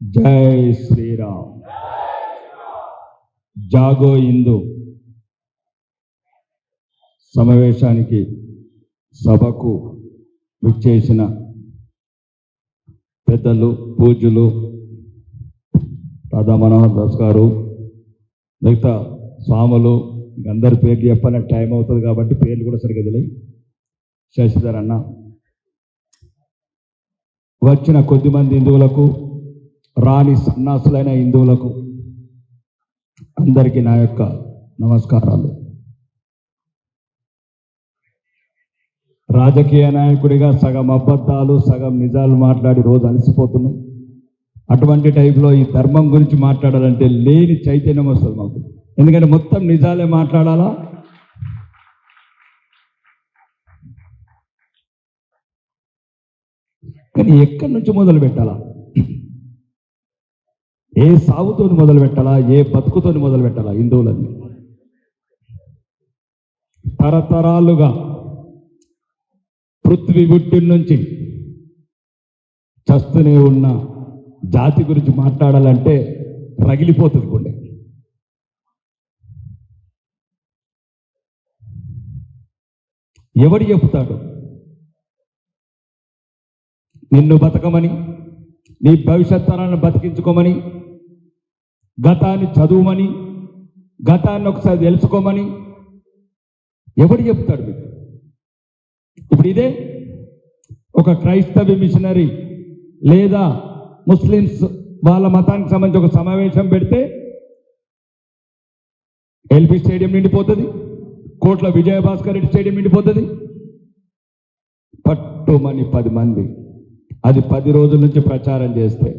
జై శ్రీరామ్. జాగో ఇందు సమావేశానికి సభకు విచ్చేసిన పెద్దలు పూజలు రాధా మనోహర్ దాస్ గారు మిగతా స్వాములు అందరి పేర్లు చెప్పాలంటే టైం అవుతుంది కాబట్టి పేర్లు కూడా సరిగ్గా తెలియ శశిధర్ అన్న. వచ్చిన కొద్దిమంది హిందువులకు రాని సన్నాసులైన హిందువులకు అందరికీ నా యొక్క నమస్కారాలు. రాజకీయ నాయకుడిగా సగం అబద్ధాలు సగం నిజాలు మాట్లాడి రోజు అలసిపోతున్నాం. అటువంటి టైంలో ఈ ధర్మం గురించి మాట్లాడాలంటే లేని చైతన్యం వస్తుంది మాకు. ఎందుకంటే మొత్తం నిజాలే మాట్లాడాలా? కానీ ఎక్కడి నుంచి మొదలు పెట్టాలా ఏ సాగుతోని మొదలు పెట్టాలా ఏ బతుకుతోని మొదలు పెట్టాలా హిందువులని తరతరాలుగా పృథ్వీ గుట్టి నుంచి చస్తూనే ఉన్న జాతి గురించి మాట్లాడాలంటే రగిలిపోతుంది గుండె. ఎవడు చెప్తాడు? నిన్ను బతకమని నీ భవిష్యత్ తరాన్ని బతికించుకోమని గతాన్ని చదువుమని గతాన్ని ఒకసారి తెలుసుకోమని ఎవడు చెప్తాడు మీకు? ఇప్పుడు ఇదే ఒక క్రైస్తవ మిషనరీ లేదా ముస్లిమ్స్ వాళ్ళ మతానికి సంబంధించి ఒక సమావేశం పెడితే ఎల్బీ స్టేడియం నిండిపోతుంది కోట్ల విజయభాస్కర్ రెడ్డి స్టేడియం నిండిపోతుంది. పట్టుమని పది మంది అది పది రోజుల నుంచి ప్రచారం చేస్తే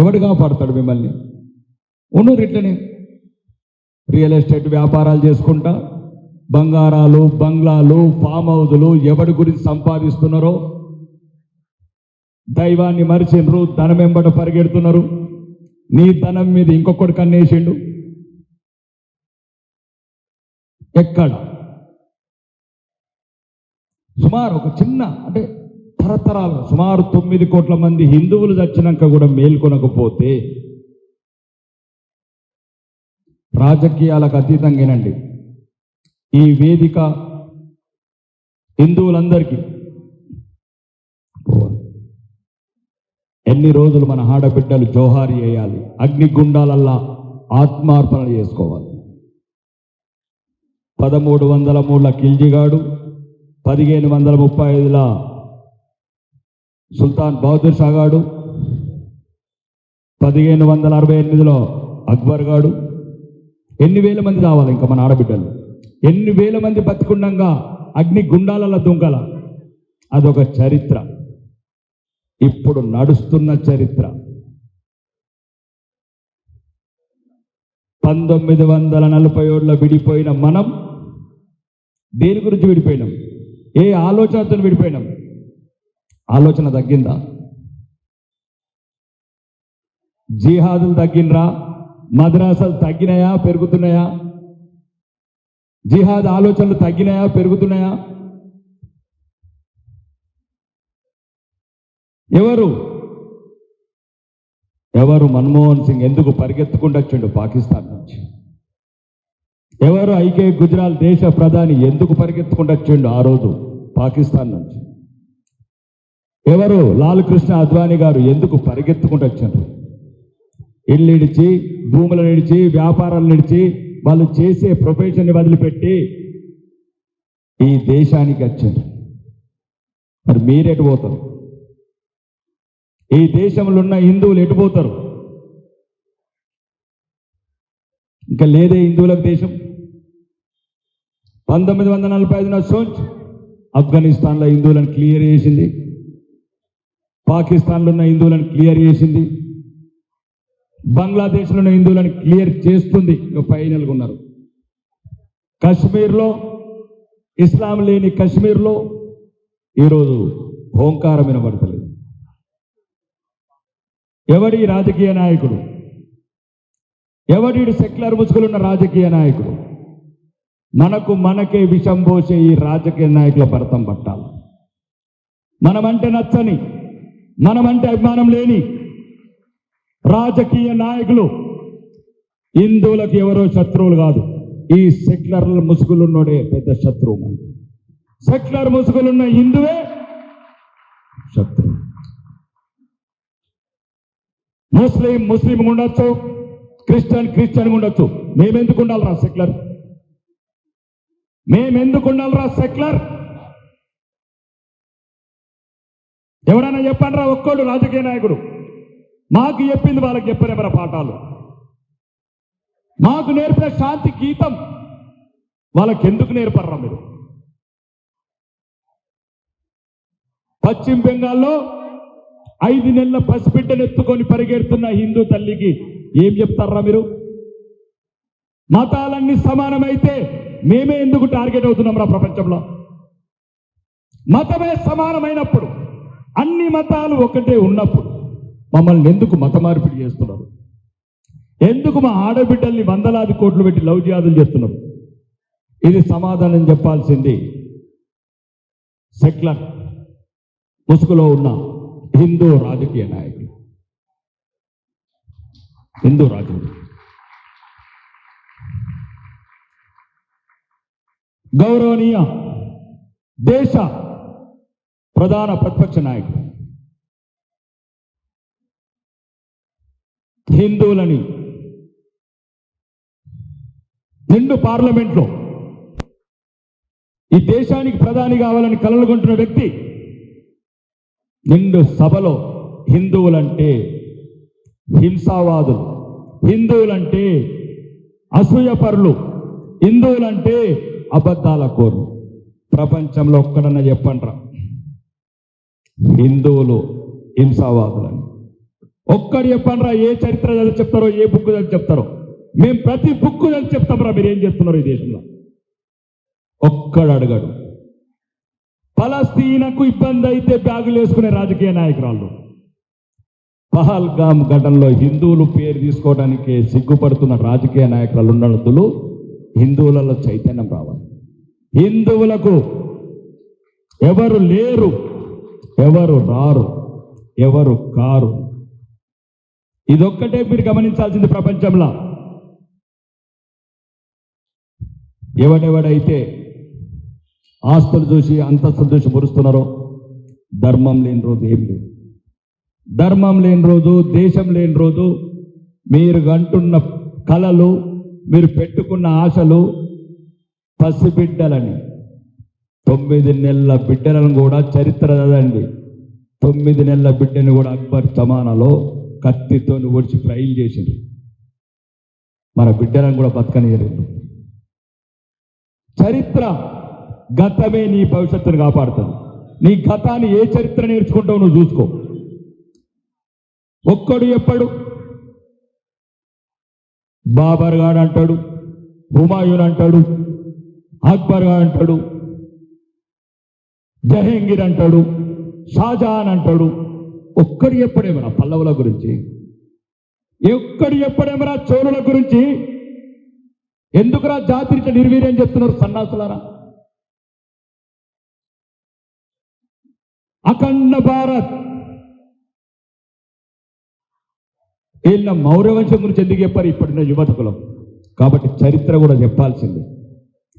ఎవడు కాపాడతాడు మిమ్మల్ని? ఉన్నారు ఇట్లనే రియల్ ఎస్టేట్ వ్యాపారాలు చేసుకుంటా బంగారాలు బంగ్లాలు ఫామ్ హౌజులు ఎవడి గురించి సంపాదిస్తున్నారో దైవాన్ని మరిచిండ్రు ధనం వెంబడ పరిగెడుతున్నారు. నీ ధనం మీద ఇంకొకటి కన్నేసిండు. ఎక్కడ? సుమారు ఒక చిన్న అంటే తరతరాలు సుమారు తొమ్మిది కోట్ల మంది హిందువులు చచ్చినాక కూడా మేల్కొనకపోతే రాజకీయాలకు అతీతంగానండి. ఈ వేదిక హిందువులందరికీ ఎన్ని రోజులు మన ఆడబిడ్డలు జోహారి వేయాలి అగ్నిగుండాలల్లా ఆత్మార్పణలు చేసుకోవాలి. పదమూడు వందల మూడుల కిల్జిగాడు పదిహేను వందల ముప్పై ఐదుల సుల్తాన్ బహదూర్ షా గాడు పదిహేను వందల అరవై ఎనిమిదిలో అక్బర్ గాడు ఎన్ని వేల మంది రావాలి ఇంకా మన ఆడబిడ్డలు? ఎన్ని వేల మంది బతికుండంగా అగ్ని గుండాలలో దుంకల అదొక చరిత్ర. ఇప్పుడు నడుస్తున్న చరిత్ర. పంతొమ్మిది వందల నలభై ఏడులో విడిపోయిన మనం దేని గురించి విడిపోయినాం? ఏ ఆలోచనతో విడిపోయినాం? ఆలోచన తగ్గిందా? జిహాదులు తగ్గినరా? మద్రాసాలు తగ్గినాయా పెరుగుతున్నాయా? జిహాద్ ఆలోచనలు తగ్గినాయా పెరుగుతున్నాయా? ఎవరు? ఎవరు మన్మోహన్ సింగ్ ఎందుకు పరిగెత్తుకుంటూ వచ్చిండు పాకిస్తాన్ నుంచి? ఎవరు ఐకే గుజరాల్ దేశ ప్రధాని ఎందుకు పరిగెత్తుకుంటూ వచ్చిండు ఆ రోజు పాకిస్తాన్ నుంచి? ఎవరు? లాల్ కృష్ణ అద్వానీ గారు ఎందుకు పరిగెత్తుకుంటూ వచ్చారు ఇల్లు ఇడిచి భూములు ఇడిచి వ్యాపారాలు ఇడిచి వాళ్ళు చేసే ప్రొఫెషన్ని వదిలిపెట్టి ఈ దేశానికి వచ్చారు. మరి మీరు ఎటు పోతారు? ఈ దేశంలో ఉన్న హిందువులు ఎటు పోతారు? ఇంకా లేదే హిందువులకు దేశం? పంతొమ్మిది వందల నలభై ఐదున సోంచ్ ఆఫ్ఘనిస్తాన్లో హిందువులను క్లియర్ చేసింది. పాకిస్తాన్లో ఉన్న హిందువులను క్లియర్ చేసింది. బంగ్లాదేశ్లో ఉన్న హిందువులను క్లియర్ చేస్తుంది. ఫైనల్గా ఉన్నారు. కశ్మీర్లో ఇస్లాం లేని కశ్మీర్లో ఈరోజు ఓంకారం వినబడతలేదు. ఎవడి రాజకీయ నాయకుడు? ఎవడి సెక్యులర్ ముసుగులున్న రాజకీయ నాయకుడు? మనకు మనకే విషం పోసే ఈ రాజకీయ నాయకుల భరతం పట్టాలి. మనమంటే నచ్చని మనమంటే అభిమానం లేని రాజకీయ నాయకులు. హిందువులకు ఎవరో శత్రువులు కాదు. ఈ సెక్యులర్ ముసుగులున్నోడే పెద్ద శత్రువు మనం సెక్యులర్ ముసుగులున్న హిందువే శత్రువు. ముస్లిం ముస్లిం ఉండొచ్చు. క్రిస్టియన్ క్రిస్టియన్ ఉండొచ్చు. మేమెందుకు ఉండాలిరా సెక్యులర్? మేమెందుకు ఉండాలిరా సెక్యులర్? ఎవరైనా చెప్పండి రా ఒక్కడు రాజకీయ నాయకుడు. మాకు చెప్పింది వాళ్ళకి చెప్పరేమరా పాఠాలు. మాకు నేర్పిన శాంతి గీతం వాళ్ళకి ఎందుకు నేర్పడరా మీరు? పశ్చిమ బెంగాల్లో ఐదు నెలల పసిబిడ్డను ఎత్తుకొని పరిగెడుతున్న హిందూ తల్లికి ఏం చెప్తారా మీరు? మతాలన్నీ సమానమైతే మేమే ఎందుకు టార్గెట్ అవుతున్నాం రా ప్రపంచంలో? మతమే సమానమైనప్పుడు అన్ని మతాలు ఒకటే ఉన్నప్పుడు మమ్మల్ని ఎందుకు మత మార్పిడి చేస్తున్నారు? ఎందుకు మా ఆడబిడ్డల్ని వందలాది కోట్లు పెట్టి లవ్ జియాదులు చేస్తున్నారు? ఇది సమాధానం చెప్పాల్సింది సెక్లర్ ముసుగులో ఉన్న హిందూ రాజకీయ నాయకులు. హిందూ రాజకీయ గౌరవనీయ దేశ ప్రధాన ప్రతిపక్ష నాయకుడు హిందువులని రెండు పార్లమెంట్లో ఈ దేశానికి ప్రధాని కావాలని కలలుకుంటున్న వ్యక్తి నిండు సభలో హిందువులంటే హింసావాదులు హిందువులంటే అసూయపరులు హిందువులంటే అబద్ధాల కోరు ప్రపంచంలో ఒక్కడన్నా చెప్పండ్రా. హిందువులు హింసావాదులని. ఒక్కడు చెప్పండిరా ఏ చరిత్ర చదివి చెప్తారో ఏ బుక్ చదివి చెప్తారో. మేము ప్రతి బుక్ చదివి చెప్తాంరా మీరు ఏం చేస్తున్నారు ఈ దేశంలో. ఒక్కడు అడగడు. ఫలస్తీనకు ఇబ్బంది అయితే బ్యాగులు వేసుకునే రాజకీయ నాయకురాళ్ళు. పహల్గామ్ ఘటనలో హిందువులు పేరు తీసుకోవడానికి సిగ్గుపడుతున్న రాజకీయ నాయకురాలు ఉన్నతులు హిందువులలో చైతన్యం రావాలి. హిందువులకు ఎవరు లేరు ఎవరు రారు ఎవరు కారు ఇదొక్కటే మీరు గమనించాల్సింది ప్రపంచంలో. ఎవడెవడైతే ఆస్తులు చూసి అంతస్తులు చూసి మురుస్తున్నారో ధర్మం లేని రోజు ఏం లేదు. ధర్మం లేని రోజు దేశం లేని రోజు మీరు అంటున్న కళలు మీరు పెట్టుకున్న ఆశలు పసిబిడ్డలని. తొమ్మిది నెలల బిడ్డలను కూడా చరిత్ర చదండి. తొమ్మిది నెలల బిడ్డని కూడా అక్బర్ జమానాలో కత్తితో ఓడిచి ఫ్రైల్ చేసిండు మన బిడ్డలను కూడా బతకనియలేదు చరిత్ర గతమే నీ భవిష్యత్తును కాపాడుతుంది. నీ గతాన్ని ఏ చరిత్ర నేర్చుకుంటావు నువ్వు చూసుకో. ఒక్కడు ఎప్పడు బాబర్ గాడు అంటాడు హుమాయూన్ అంటాడు అక్బర్ గాడు అంటాడు జహంగీర్ అంటాడు షాజహాన్ అంటాడు ఒక్కడు చెప్పడేమరా పల్లవుల గురించి? ఎక్కడు చెప్పడేమరా చోరుల గురించి? ఎందుకురా జాతి నిర్వీర్యం చెప్తున్నారు సన్నాసులారా? అఖండ భారత్! వీళ్ళ మౌర్యవంశం గురించి ఎందుకు చెప్పారు ఇప్పటిన యువతకులం? కాబట్టి చరిత్ర కూడా చెప్పాల్సింది.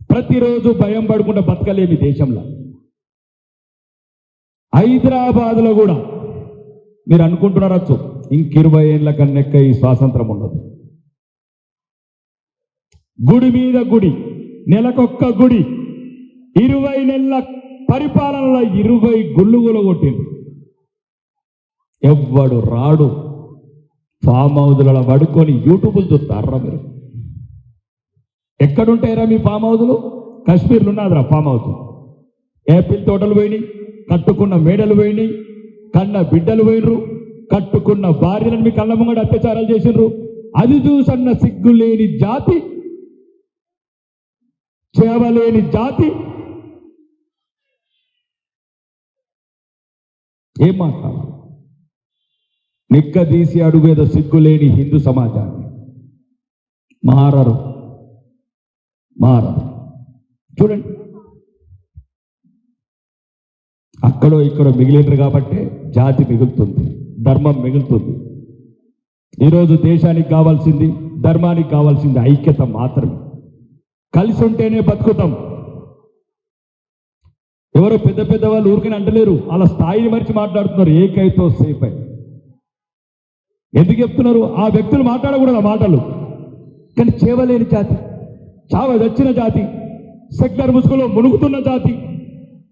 ప్రతిరోజు భయం పడకుండా బతకలేమి దేశంలో. హైదరాబాద్లో కూడా మీరు అనుకుంటున్నారచ్చు ఇంక ఇరవై ఏళ్ళ కన్నెక్క ఈ స్వాతంత్రం ఉండదు గుడి మీద గుడి నెలకొక్క గుడి ఇరవై నెలల పరిపాలనలో ఇరవై గుళ్ళు కొట్టింది ఎవ్వడు రాడు. ఫామ్ హౌజులలో పడుకొని యూట్యూబ్లు చూస్తారా మీరు. ఎక్కడుంటాయిరా మీ ఫామ్ హౌజులు? కాశ్మీర్లు ఉన్నదిరా ఫామ్ హౌజ్. యాపిల్ తోటలు పోయినాయి కట్టుకున్న మేడలు పోయినాయి కన్న బిడ్డలు పోయినరు కట్టుకున్న భార్యలను మీ కళ్ళ ముంగడు అత్యాచారాలు చేసినారు. అది చూసన్న సిగ్గు లేని జాతి చేవలేని జాతి. ఏం మాట్లాడాలి? నిక్కదీసి అడుగేదో సిగ్గులేని హిందూ సమాజాన్ని. మారరు. మారరు. చూడండి. అక్కడో ఇక్కడో మిగిలినరు కాబట్టి జాతి మిగులుతుంది ధర్మం మిగులుతుంది. ఈరోజు దేశానికి కావాల్సింది ధర్మానికి కావాల్సింది ఐక్యత మాత్రమే. కలిసి ఉంటేనే బతుకుతాం. ఎవరో పెద్ద పెద్ద వాళ్ళు ఊరికని అంటలేరు అలా స్థాయిని మరిచి మాట్లాడుతున్నారు ఏకైతో సేఫ్ అయి. ఎందుకు చెప్తున్నారు? ఆ వ్యక్తులు మాట్లాడకూడదు ఆ మాటలు. కానీ చేవలేని జాతి చావ దచ్చిన జాతి సెక్టర్ ముసుగులో మునుగుతున్న జాతి.